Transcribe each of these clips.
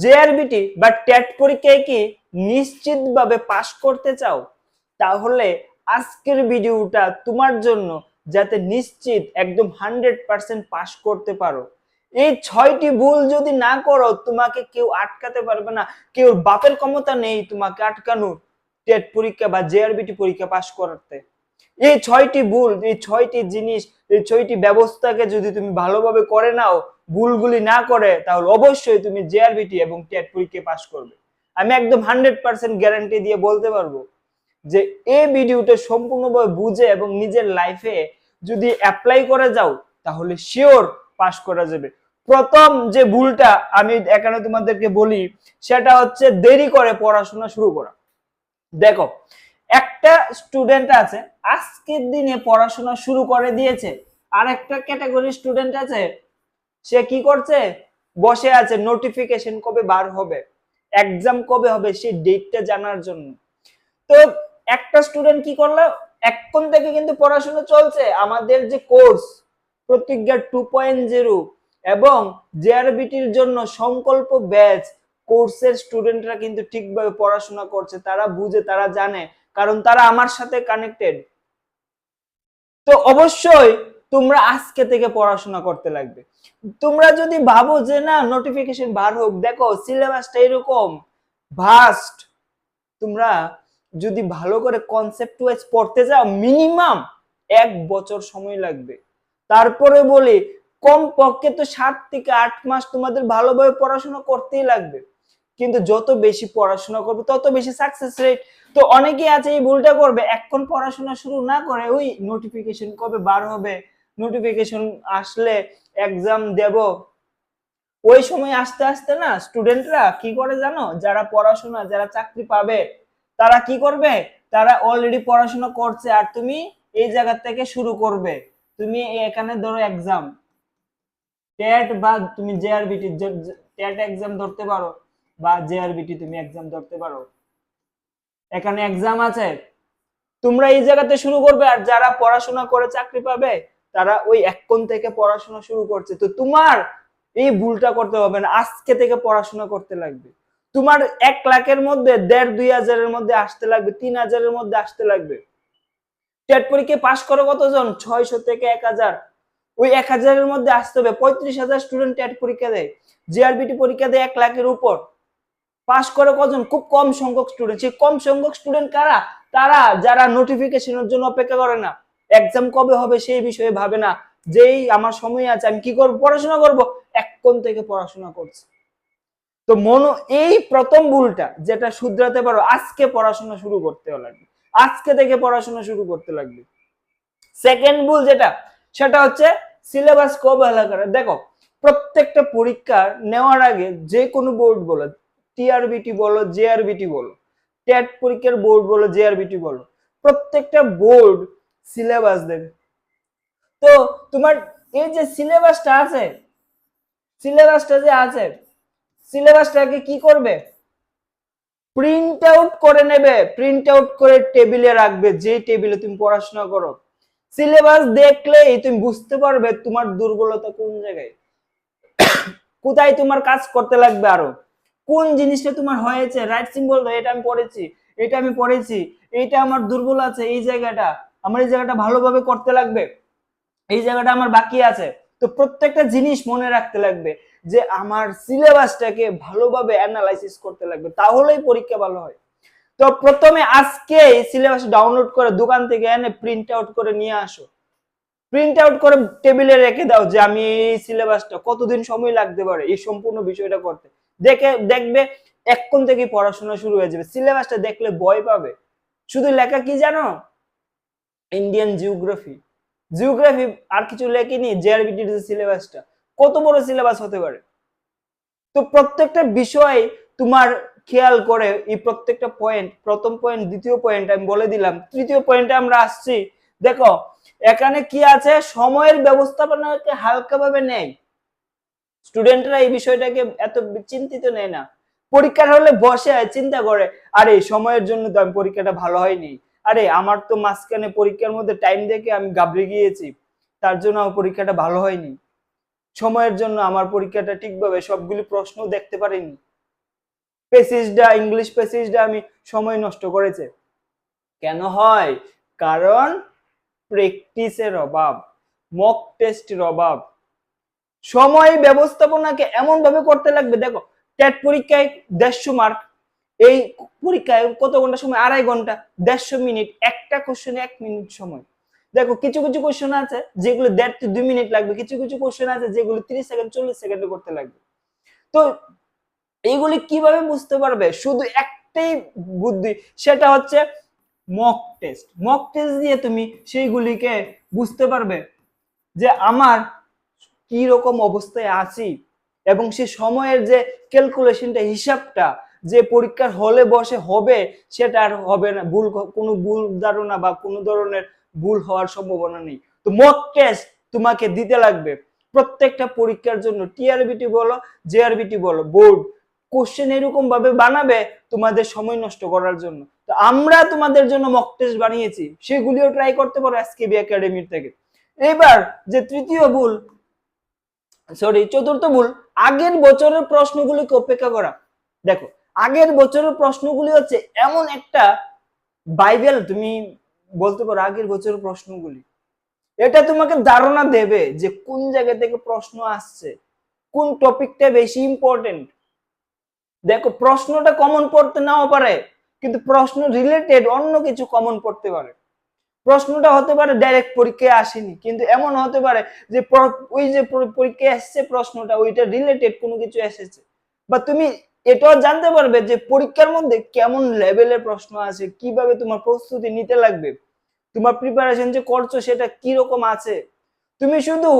JRBT বা TET পরীক্ষায় কি নিশ্চিতভাবে পাশ করতে চাও? তাহলে আজকের ভিডিওটা তোমার জন্য যাতে নিশ্চিত একদম হান্ড্রেড পার্সেন্ট পাশ করতে পারো। এই ছয়টি ভুল যদি না করো, তোমাকে কেউ আটকাতে পারবে না। কেউ বাপের ক্ষমতা নেই তোমাকে আটকানোর টেট পরীক্ষা বা জেআরবিটি পরীক্ষা পাশ করাতে। এই ছয়টি ভুল এই ছয়টি জিনিস এই ছয়টি ব্যবস্থাকে যদি তুমি ভালোভাবে করে নাও, ভুলগুলি না করে, তাহলে অবশ্যই তুমি জেআরবিটি এবং টেট পরীক্ষা পাশ করবে। আমি একদম হান্ড্রেড পার্সেন্ট গ্যারান্টি দিয়ে বলতে পারব যে এই ভিডিওটা সম্পূর্ণভাবে বুঝে এবং নিজের লাইফে যদি অ্যাপ্লাই করে যাও, তাহলে শিওর পাশ করা যাবে। প্রথম যে ভুলটা আমি এখানে তোমাদেরকে বলি, সেটা হচ্ছে দেরি করে পড়াশোনা শুরু করা। দেখো একটা স্টুডেন্ট আছে, আজকের দিনে পড়াশোনা শুরু করে দিয়েছে। আর একটা ক্যাটাগরি স্টুডেন্ট আছে, সে কি করছে? বসে আছে নোটিফিকেশন কবে বার হবে এক্সাম কবে হবে সেই ডেটটা জানার জন্য। তো একটা স্টুডেন্ট কি করল? এখন থেকে কিন্তু পড়াশোনা চলছে। আমাদের যে কোর্স প্রতিজ্ঞা টু পয়েন্ট জিরো এবং জেআরবিটির জন্য সংকল্প ব্যাচ কোর্সের স্টুডেন্টরা কিন্তু ঠিকভাবে পড়াশোনা করছে। তারা বুঝে, তারা জানে। কারণ তারা আমার সাথে কানেক্টেড তো অবশ্যই তোমরা আজকে থেকে পড়াশোনা করতে লাগবে। তোমরা যদি ভাবো যে না নোটিফিকেশন বার হোক, দেখো সিলেবাসটা এরকম ভাস্ট তোমরা যদি ভালো করে কনসেপ্ট ওয়াইজ পড়তে যাও মিনিমাম এক বছর সময় লাগবে। তারপরে বলি কম পক্ষে তো সাত থেকে আট মাস তোমাদের ভালোভাবে পড়াশোনা করতেই লাগবে। কিন্তু যত বেশি পড়াশোনা করবে, তত বেশি সাকসেস রেট তো অনেকেই আছে এই ভুলটা করবে, এখন পড়াশোনা শুরু না করে ওই নোটিফিকেশন কবে বার হবে নোটিফিকেশন আসলে এক্সাম দেব। ওই সময় আসতে আসতে না স্টুডেন্টরা কি করে জানো? যারা পড়াশোনা, যারা চাকরি পাবে, তারা কি করবে? তারা অলরেডি পড়াশোনা করছে আর তুমি এই জায়গা থেকে শুরু করবে। তুমি এখানে ধরো এক্সাম টেট বা তুমি জেআরবিটি টেট এক্সাম ধরতে পারো। বা জেআরবিটি তুমি এক্সাম ধরতে পারো। এখানে এক্সাম আছে। তোমরা এই জায়গাতে শুরু করবে আর যারা পড়াশোনা করে চাকরি পাবে, তারা ওই এখন থেকে পড়াশোনা শুরু করছে। তো তোমার এই ভুলটা করতে হবে না, আজকে থেকে পড়াশোনা করতে লাগবে। তোমার এক লাখের মধ্যে, দেড় দুই হাজারের মধ্যে আসতে লাগবে, তিন হাজারের মধ্যে আসতে লাগবে। টেট পরীক্ষা পাশ করো কতজন? ছয়শো থেকে এক হাজার। ওই এক হাজারের মধ্যে আসতে হবে। পঁয়ত্রিশ হাজার স্টুডেন্ট টেট পরীক্ষা দেয়। জিআরবিটি পরীক্ষা দেয় এক লাখের উপর। পাশ করে কজন? খুব কম সংখ্যক স্টুডেন্ট সেই কম সংখ্যক স্টুডেন্ট কারা? তারা যারা নোটিফিকেশনের জন্য অপেক্ষা করে না। এক্সাম কবে হবে সেই বিষয়ে ভাবে না। যেই আমার সময় আছে, আমি কি করব? পড়াশোনা করব। এখন থেকে পড়াশোনা করছি। তো মনো, এই প্রথম ভুলটা যেটা শুধরাতে পারো, আজকে পড়াশোনা শুরু করতে লাগবে। আজকে থেকে পড়াশোনা শুরু করতে লাগবে। সেকেন্ড ভুল যেটা, সেটা হচ্ছে সিলেবাস কবহেলা করে? দেখো, প্রত্যেকটা পরীক্ষা নেওয়ার আগে যে কোনো বোর্ড বলো টিআরবিটি বলো জেআরবিটি বলো, টেট পরীক্ষার বোর্ড বলো জেআরবিটি বলো, প্রত্যেকটা বোর্ড সিলেবাস দেবে। তো তোমার এই যে সিলেবাসটা আছে, সিলেবাসটা যে আছে, সিলেবাসটাকে কি করবে? প্রিন্ট আউট করে নেবে, প্রিন্ট আউট করে টেবিলে রাখবে, যে টেবিলে তুমি পড়াশোনা করো। সিলেবাস দেখলেই তুমি বুঝতে পারবে তোমার দুর্বলতা কোন জায়গায়। কোথায় তোমার কাজ করতে লাগবে আরও। কোন জিনিসটা তোমার হয়েছে? রাইট সিম্বল এটা আমি পড়েছি, এটা আমি পড়েছি এইটা আমার দুর্বল আছে, এই জায়গাটা, আমার এই জায়গাটা ভালোভাবে করতে লাগবে, এই জায়গাটা আমার বাকি আছে। তো প্রত্যেকটা জিনিস মনে রাখতে লাগবে যে আমার সিলেবাসটাকে ভালোভাবে অ্যানালাইসিস করতে লাগবে, তাহলেই পরীক্ষা ভালো হয়। তো প্রথমে আজকে সিলেবাস ডাউনলোড করে দোকান থেকে এনে প্রিন্ট আউট করে নিয়ে আসো। প্রিন্ট আউট করে টেবিলে রেখে দাও যে আমি এই সিলেবাসটা কতদিন সময় লাগতে পারে, এই সম্পূর্ণ বিষয়টা করতে। দেখে দেখবে এখন থেকে পড়াশোনা শুরু হয়ে যাবে। সিলেবাসটা দেখলে ভয় পাবে। শুধু লেখা কি জানো? ইন্ডিয়ান জিওগ্রাফি জিওগ্রাফি আর কিছু লেখিনি জেআরবিটির যে সিলেবাসটা। কত বড় সিলেবাস হতে পারে? তো প্রত্যেকটা বিষয় তোমার খেয়াল করে এই প্রত্যেকটা পয়েন্ট প্রথম পয়েন্ট দ্বিতীয় পয়েন্ট আমি বলে দিলাম। তৃতীয় পয়েন্টে আমরা আসছি। দেখো, এখানে কি আছে? সময়ের ব্যবস্থাপনাকে হালকাভাবে নেয়। স্টুডেন্টরা এই বিষয়টাকে এত চিন্তিত নেয় না। পরীক্ষার হলে বসে চিন্তা করে, আরে সময়ের জন্য তো আমি পরীক্ষাটা ভালো হয়নি। আরে, আমার তো মাঝখানে পরীক্ষার মধ্যে টাইম দেখে আমি গাবড়ে গিয়েছি। তার জন্য আমার পরীক্ষাটা ভালো হয়নি। সময়ের জন্য আমার পরীক্ষাটা ঠিকভাবে সবগুলি প্রশ্ন দেখতে পারিনি। পেসিসটা ইংলিশ পেসিসটা আমি সময় নষ্ট করেছে। কেন হয়? কারণ প্র্যাকটিসের অভাব মক টেস্টের অভাব। সময় ব্যবস্থাপনাকে এমন ভাবে করতে লাগবে, দেখো, টেট পরীক্ষায় দেড়শো মার্ক এই পরীক্ষায় কত ঘণ্টা সময়? আড়াই ঘণ্টা, দেড়শো মিনিট, একটা কোশ্চেনে এক মিনিট সময়। দেখো, কিছু কিছু কোশ্চেন আছে যেগুলো দেড় থেকে দুই মিনিট লাগবে, কিছু কিছু কোশ্চেন আছে যেগুলো তিরিশ সেকেন্ড চল্লিশ সেকেন্ডে করতে লাগবে। তো এইগুলি কীভাবে বুঝতে পারবে? শুধু একটাই বুদ্ধি, সেটা হচ্ছে মক টেস্ট মক টেস্ট দিয়ে তুমি সেইগুলিকে বুঝতে পারবে যে আমার কি রকম অবস্থায় আছি এবং সে সময়ের যে ক্যালকুলেশনটা হিসাবটা, যে পরীক্ষার হলে বসে হবে, সেটা আর হবে না। ভুল কোনো ভুল ধারণা বা কোনো ধরনের ভুল হওয়ার সম্ভাবনা নেই। তো মক টেস্ট তোমাকে দিতে লাগবে। প্রত্যেকটা পরীক্ষার জন্য টিআরবিটি বলো জেআরবিটি বলো বোর্ড কোশ্চেন এরকম ভাবে বানাবে তোমাদের সময় নষ্ট করার জন্য। তো আমরা তোমাদের জন্য মক টেস্ট বানিয়েছি। সেগুলিও ট্রাই করতে পারো এসকেবি একাডেমির থেকে। এবার যে তৃতীয় ভুল সরি চতুর্থ ভুল। আগের বছরের প্রশ্নগুলিকে অপেক্ষা করা। দেখো, আগের বছরের প্রশ্নগুলি হচ্ছে এমন একটা বাইবেল, তুমি বলতে পারো আগের বছরের প্রশ্নগুলি। এটা তোমাকে ধারণা দেবে যে কোন জায়গা থেকে প্রশ্ন আসছে, কোন টপিকটা বেশি ইম্পর্টেন্ট দেখো, প্রশ্নটা কমন পড়তে নাও পারে, কিন্তু প্রশ্ন রিলেটেড অন্য কিছু কমন পড়তে পারে। প্রশ্নটা হতে পারে ডাইরেক্ট পরীক্ষায় আসেনি, কিন্তু এমন হতে পারে যে ওই যে পরীক্ষায় এসছে প্রশ্নটা, ওইটা রিলেটেড কোনো কিছু এসেছে। বা তুমি এটাও জানতে পারবে যে পরীক্ষার মধ্যে কেমন লেভেলের প্রশ্ন আছে, কীভাবে তোমার প্রস্তুতি নিতে লাগবে, তোমার প্রিপারেশন যে করছ সেটা কি রকম আছে। তুমি শুধু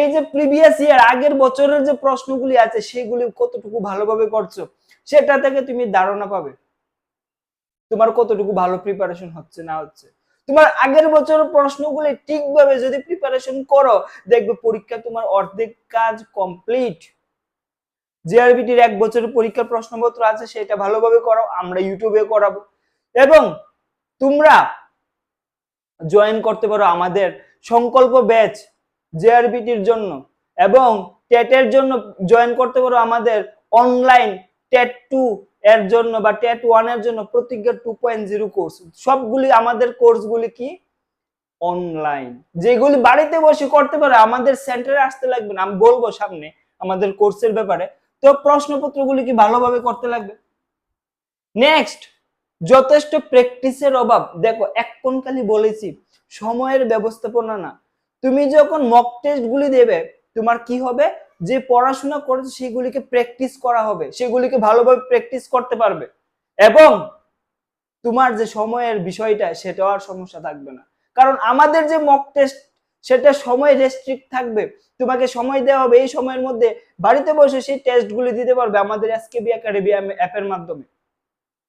এই যে প্রিভিয়াস ইয়ার আগের বছরের যে প্রশ্নগুলি আছে সেগুলি কতটুকু ভালোভাবে করছ, সেটা থেকে তুমি ধারণা পাবে। তোমার কতটুকু ভালো প্রিপারেশন হচ্ছে না হচ্ছে। তোমার আগের বছরের প্রশ্নগুলি ঠিকভাবে যদি প্রিপারেশন করো, দেখবে পরীক্ষা তোমার অর্ধেক কাজ কমপ্লিট জিআরবিটির এক বছরের পরীক্ষার প্রশ্নপত্র আছে, সেটা ভালোভাবে করো, আমরা ইউটিউবে করাবো। এবং তোমরা জয়েন করতে পারো আমাদের সংকল্প ব্যাচ জেআরবিটির জন্য। এবং টেটের জন্য জয়েন করতে পারো আমাদের অনলাইন টেট টু এর জন্য বা টেট ওয়ানের জন্য প্রতিজ্ঞা টু পয়েন্ট জিরো কোর্স সবগুলি আমাদের কোর্সগুলি কি? অনলাইন যেগুলি বাড়িতে বসে করতে পারো, আমাদের সেন্টারে আসতে লাগবে না। আমি বলব সামনে আমাদের কোর্সের ব্যাপারে। তো প্রশ্নপত্রগুলি কি ভালোভাবে করতে লাগবে? নেক্সট যথেষ্ট প্র্যাকটিসের অভাব। দেখো, এখন খালি বলেছি, সময়ের ব্যবস্থাপনা না। তুমি যখন মক টেস্ট গুলি দেবে, তোমার কি হবে? যে পড়াশোনা করেছ সেগুলিকে প্র্যাকটিস করা হবে, সেগুলিকে ভালোভাবে প্র্যাকটিস করতে পারবে। এবং তোমার যে সময়ের বিষয়টা, সেটাও আর সমস্যা থাকবে না। কারণ আমাদের যে মক টেস্ট সেটা সময় রেস্ট্রিক্ট থাকবে। তোমাকে সময় দেওয়া হবে এই সময়ের মধ্যে। বাড়িতে বসে সেই টেস্টগুলি দিতে পারবে আমাদের এসকেবি একাডেমি অ্যাপের মাধ্যমে।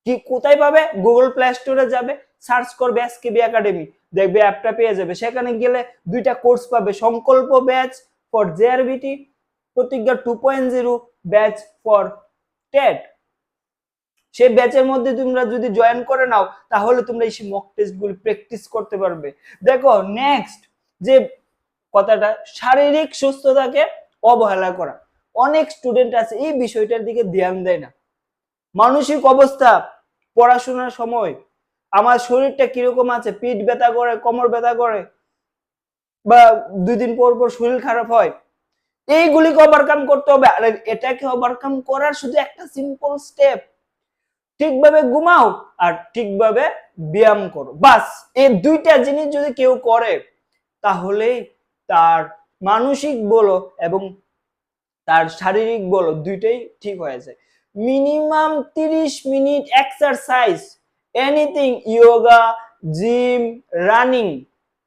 কি কোথায় পাবে? গুগল প্লে স্টোরে যাবে সার্চ করবে এসকেবি একাডেমি দেখবে অ্যাপটা পেয়ে যাবে। সেখানে গেলে দুইটা কোর্স পাবে। সংকল্প ব্যাচ ফর জেআরবিটি প্রতিজ্ঞা two point zero batch for TET সেই ব্যাচের মধ্যে তোমরা যদি জয়েন করে নাও, তাহলে তোমরা এই মক টেস্ট গুলি প্র্যাকটিস করতে পারবে। দেখো নেক্সট যে কথাটা, শারীরিক সুস্থতাকে অবহেলা করা। অনেক স্টুডেন্ট আছে, এই বিষয়টার দিকে ধ্যান দেয় না। মানসিক অবস্থা, পড়াশোনার সময়, আমার শরীরটা কীরকম আছে, পিঠ ব্যথা করে, কোমর ব্যথা করে, বা দুই দিন পর পর শরীর খারাপ হয় এইগুলিকে ওভারকাম করতে হবে? আর এটাকে ওভারকাম করার শুধু একটা সিম্পল স্টেপ ঠিকভাবে ঘুমাও আর ঠিকভাবে ব্যায়াম করো। বাস, এই দুইটা জিনিস যদি কেউ করে, তাহলেই তার মানসিক বলো এবং তার শারীরিক বলো দুইটাই ঠিক হয়ে যায়। মিনিমাম তিরিশ minute exercise anything yoga gym running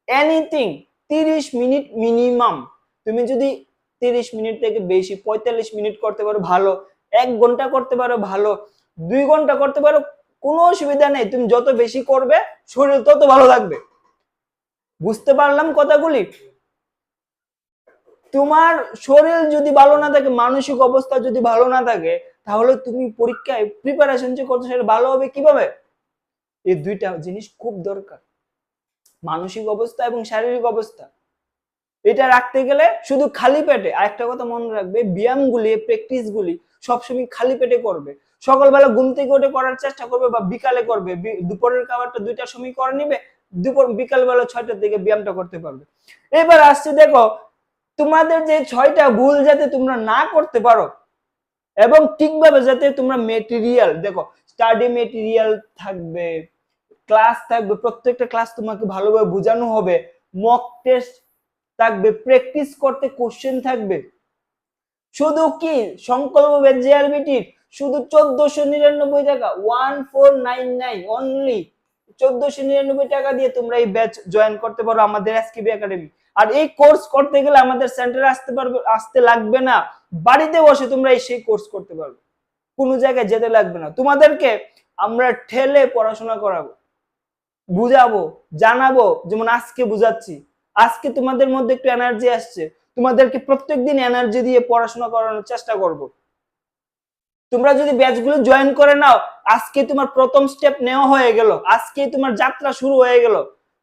anything তিরিশ মিনিট মিনিমাম। তুমি যদি তিরিশ মিনিট থেকে বেশি, পঁয়তাল্লিশ মিনিট করতে পারো ভালো, এক ঘণ্টা করতে পারো ভালো, দুই ঘণ্টা করতে পারো, কোনো অসুবিধা নেই। তুমি যত বেশি করবে, শরীর তত ভালো থাকবে। বুঝতে পারলাম কথাগুলি? তোমার শরীর যদি ভালো না থাকে, মানসিক অবস্থা যদি ভালো না থাকে, তাহলে তুমি পরীক্ষায় প্রিপারেশন যে করছ, সেটা ভালো হবে কীভাবে? এই দুইটা জিনিস খুব দরকার। মানসিক অবস্থা এবং শারীরিক অবস্থা। এটা রাখতে গেলে শুধু খালি পেটে আরেকটা কথা মনে রাখবে, ব্যায়ামগুলি প্র্যাকটিস গুলি সবসময় খালি পেটে করবে। সকালবেলা ঘুম থেকে উঠে করার চেষ্টা করবে বা বিকালে করবে দুপুরের খাবারটা দুইটার সময় করে নিবে, দুপুর, বিকালবেলা ছয়টার দিকে ব্যায়ামটা করতে পারবে। এবার আসছে দেখো, তোমাদের যে ছয়টা ভুল যাতে তোমরা না করতে পারো, এবং ঠিকভাবে যাতে তোমরা মেটেরিয়াল দেখো স্টাডি মেটেরিয়াল থাকবে ক্লাস থাকবে, প্রত্যেকটা ক্লাস তোমাকে ভালোভাবে বোঝানো হবে মক টেস্ট থাকবে প্র্যাকটিস করতে কোশ্চেন থাকবে। শুধু কি? সংকল্প জেআরবিটির শুধু চোদ্দশো নিরানব্বই টাকা one four nine nine only চোদ্দশো নিরানব্বই টাকা দিয়ে তোমরা এই ব্যাচ জয়েন করতে পারো আমাদের এসকিবি একাডেমি আর এই কোর্স করতে গেলে আমাদের সেন্টারে আসতে পারবে, আসতে লাগবে না। বাড়িতে বসে তোমরা এই সেই কোর্স করতে পারবে। কোনো জায়গায় যেতে লাগবে না। তোমাদেরকে আমরা ঠেলে পড়াশোনা করাবো, বুঝাবো, জানাব, যেমন আজকে বুঝাচ্ছি। আজকে তোমাদের মধ্যে একটু এনার্জি আসছে, তোমাদেরকে প্রত্যেকদিন এনার্জি দিয়ে পড়াশোনা করানোর চেষ্টা করব। তোমরা যদি ব্যাচগুলো জয়েন করে নাও, আজকে তোমার প্রথম স্টেপ নেওয়া হয়ে গেল, আজকে তোমার যাত্রা শুরু হয়ে গেল।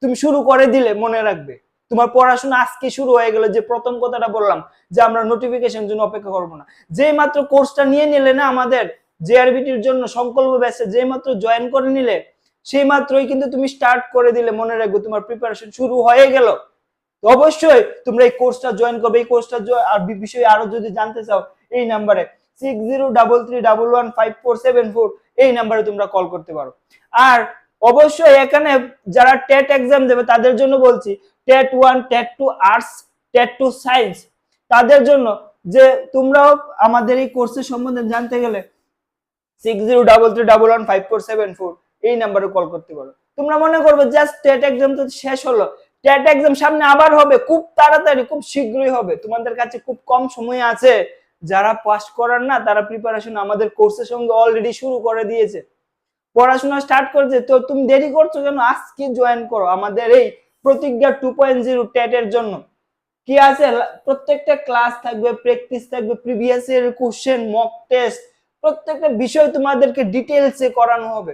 তুমি শুরু করে দিলে মনে রাখবে। তোমার পড়াশোনা আজকে শুরু হয়ে গেল, যে প্রথম কথাটা বললাম, যে আমরা নোটিফিকেশন জন্য অপেক্ষা করব না। যে মাত্র কোর্সটা নিয়ে নিলে না আমাদের জেআরবিটির জন্য সংকল্প ব্যাচে যে মাত্র জয়েন করে নিলে, সেই মাত্রই কিন্তু তুমি স্টার্ট করে দিলে মনে রাখবে তোমার প্রিপারেশন শুরু হয়ে গেল। তো অবশ্যই তোমরা এই কোর্সটা জয়েন করবে। এই কোর্সটা আর বিষয়ে আরও যদি জানতে চাও, এই নাম্বারে six zero double three double one five four seven four এই নাম্বারে তোমরা কল করতে পারো। আর অবশ্যই এখানে যারা টেট এক্সাম দেবে, তাদের জন্য বলছি, TET one TET two arts TET two science তাদের জন্য যে তোমরাও আমাদের এই কোর্সের সম্বন্ধে জানতে গেলে six zero double three double one five four seven four এই নাম্বারে কল করতে পারো। তোমরা মনে করবে জাস্ট টেট এক্সাম তো শেষ হলো টেট এক্সাম সামনে আবার হবে, খুব তাড়াতাড়ি, খুব শীঘ্রই হবে। তোমাদের কাছে খুব কম সময় আছে। যারা পাস করার না, তারা প্রিপারেশন আমাদের কোর্সের সঙ্গে অলরেডি শুরু করে দিয়েছে। পড়াশোনা স্টার্ট করেছে, তো তুমি দেরি করছ কেন? আজকে জয়েন করো। আমাদের এই প্রতিজ্ঞা টু পয়েন্ট জিরো টেটের জন্য। কি আছে? প্রত্যেকটা ক্লাস থাকবে প্র্যাকটিস থাকবে প্রিভিয়াস এর কোশ্চেন মক টেস্ট প্রত্যেকটা বিষয় তোমাদেরকে ডিটেলসে করানো হবে।